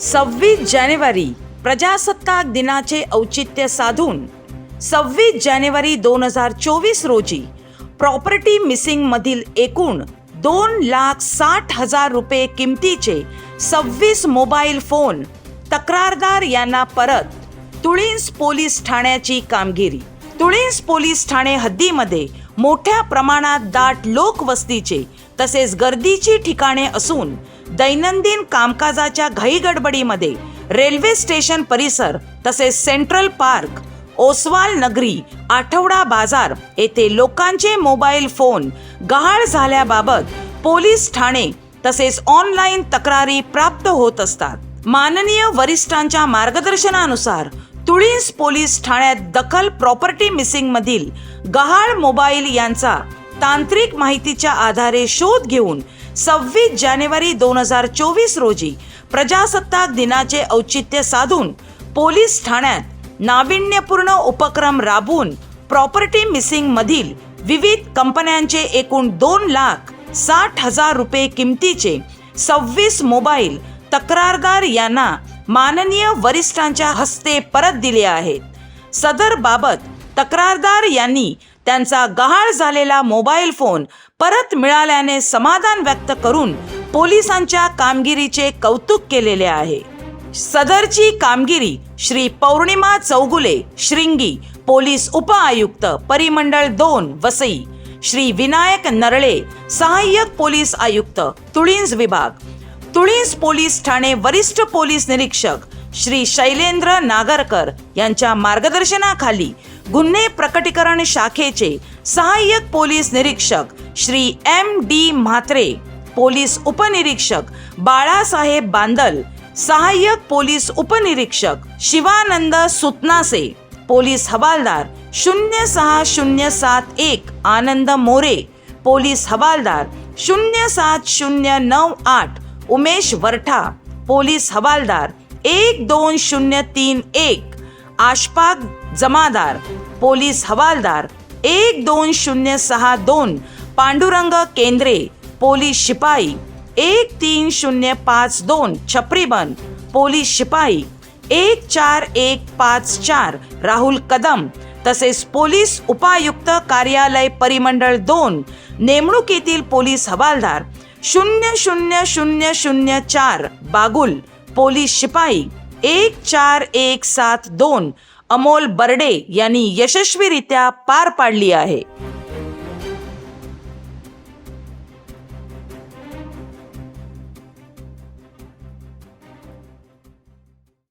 सव्वीस जानेवारी प्रजासत्ताक दिनाचे औचित्य साधून सव्वीस जानेवारी दोन हजार चोवीस रोजी प्रॉपर्टी मिसिंगमधील एकूण दोन लाख साठ हजार रुपये किमतीचे सव्वीस मोबाईल फोन तक्रारदार यांना परत तुळींस पोलीस ठाण्याची कामगिरी. तुळींस पोलीस ठाणे हद्दीमध्ये मोठ्या प्रमाणात दाट लोकवस्तीचे तसेच गर्दीची ठिकाणे असून दैनंदिन कामकाजाच्या घाईगडबडीमध्ये रेल्वे स्टेशन परिसर तसेच सेंट्रल पार्क ओसवाल नगरी आठवडा बाजार येथे लोकांचे मोबाईल फोन गहाळ झाल्याबाबत पोलीस ठाणे तसेच ऑनलाईन तक्रारी प्राप्त होत असतात. माननीय वरिष्ठांच्या मार्गदर्शनानुसार तुळीस पोलीस ठाण्यात दखल प्रॉपर्टी मिसिंग मधील गहाळ मोबाईल यांचा तांत्रिक माहितीच्या आधारे शोध घेऊन सव्वीस जानेवारी दोन हजार चोवीस रोजी प्रजासत्ताक दिनाचे औचित्य साधून पोलीस ठाण्यात नाविन्यपूर्ण उपक्रम राबवून प्रॉपर्टी मिसिंग मधील विविध कंपन्यांचे एकूण दोन लाख साठ हजार रुपये किमतीचे सव्वीस मोबाईल तक्रारदार यांना माननीय वरिष्ठांच्या हस्ते परत दिले आहेत. सदर बाबत तक्रारदार यांनी त्यांचा गहाळ झालेला मोबाईल फोन परत मिळाल्याने समाधान व्यक्त करून पोलिसांच्या कामगिरीचे कौतुक केलेले आहे. सदरची कामगिरी श्री पौर्णिमा चौगुले श्रिंगी पोलीस उपआयुक्त परिमंडळ दोन वसई श्री विनायक नरळे सहाय्यक पोलीस आयुक्त तुळींज विभाग तुळींज पोलीस ठाणे वरिष्ठ पोलीस निरीक्षक श्री शैलेंद्र नागरकर यांच्या मार्गदर्शनाखाली गुन्हे प्रकटीकरण शाखेचे सहाय्यक पोलीस निरीक्षक Shri M D Mhatre police उपनिरीक्षक बाळासाहेब बांदल सहाय्यक पोलीस उपनिरीक्षक शिवानंद सुतनासे पोलीस हवालदार शून्य सहा शून्य सात एक आनंद मोरे पोलीस हवालदार शून्य सात शून्य नऊ आठ उमेश वरठा पोलीस हवालदार एक दोन शून्य तीन एक आशपाक जमादार पोलीस हवालदार एक दोन शून्य सहा दोन पांडुरंग केंद्रे पोलीस शिपाई एक तीन शून्य पाच दोन छपरीबन पोलीस शिपाई एक चार एक पाच चार राहुल कदम तसेच पोलीस उपायुक्त कार्यालय परिमंडळ दोन नेमणुकीतील पोलीस हवालदार शून्य शून्य शून्य शून्य चार बागुल पोलीस शिपाई एक चार एक सात दोन अमोल बर्डे यांनी यशस्वीरित्या पार पाडली आहे.